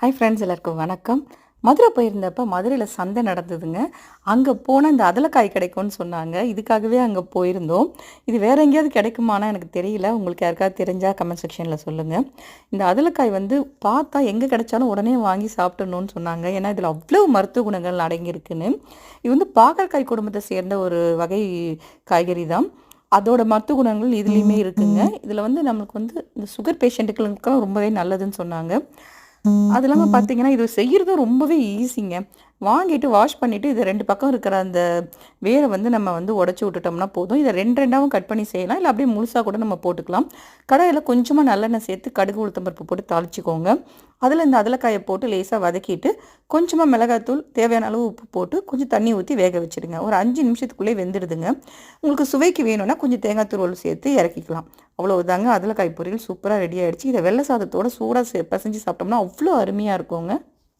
Hi friends எல்லாருக்கும் வணக்கம். மதுரை போயிருந்தப்ப மதுரையில் சந்தை நடந்ததுங்க. அங்கே போனால் இந்த அதலக்காய் கிடைக்கும்னு சொன்னாங்க. இதுக்காகவே அங்கே போயிருந்தோம். இது வேற எங்கேயாவது கிடைக்குமானா எனக்கு தெரியல. உங்களுக்கு யாருக்காவது தெரிஞ்சால் கமெண்ட் செக்ஷனில் சொல்லுங்கள் இந்த அதலக்காய் வந்து பார்த்தா எங்கே கிடைச்சாலும் உடனே வாங்கி சாப்பிடணும்னு சொன்னாங்க. ஏன்னா இதில் அவ்வளோ மருத்துவ குணங்கள் அடங்கியிருக்குன்னு. இது வந்து பாகற்காய் குடும்பத்தை சேர்ந்த ஒரு வகை காய்கறி தான். அதோட மருத்துவ குணங்கள் இதுலேயுமே இருக்குங்க. இதில் வந்து நம்மளுக்கு வந்து இந்த சுகர் பேஷண்ட்டுகளுக்கெல்லாம் ரொம்பவே நல்லதுன்னு சொன்னாங்க. அது இல்லாமல் பார்த்தீங்கன்னா இது செய்கிறதும் ரொம்பவே ஈஸிங்க வாங்கிட்டு வாஷ் பண்ணிவிட்டு இது ரெண்டு பக்கம் இருக்கிற அந்த வேரை வந்து நம்ம வந்து உடச்சி விட்டுட்டோம்னா போதும். இதை ரெண்டு ரெண்டாவும் கட் பண்ணி செய்யலாம். இல்லை அப்படியே முழுசாக கூட நம்ம போட்டுக்கலாம். கடாயில் கொஞ்சமாக நல்லெண்ணெய் சேர்த்து கடுகு உளுத்தம்பருப்பு போட்டு தாளிச்சிக்கோங்க. அதில் இந்த அதலக்காயை போட்டு லேசாக வதக்கிட்டு கொஞ்சமாக மிளகாத்தூள் தேவையான அளவு உப்பு போட்டு கொஞ்சம் தண்ணி ஊற்றி வேக வச்சுடுங்க. ஒரு அஞ்சு நிமிஷத்துக்குள்ளே வெந்துடுதுங்க. உங்களுக்கு சுவைக்கு வேணும்னா கொஞ்சம் தேங்காய் துருவல் சேர்த்து இறக்கிக்கலாம். அவ்வளவுதாங்க. அதலக்காய் பொரியல் சூப்பராக ரெடி ஆகிடுச்சு இதை வெள்ளை சாதத்தோட சூடாக செ பிசைஞ்சு சாப்பிட்டோம்னா அவ்வளோ அருமையாக இருக்குங்க.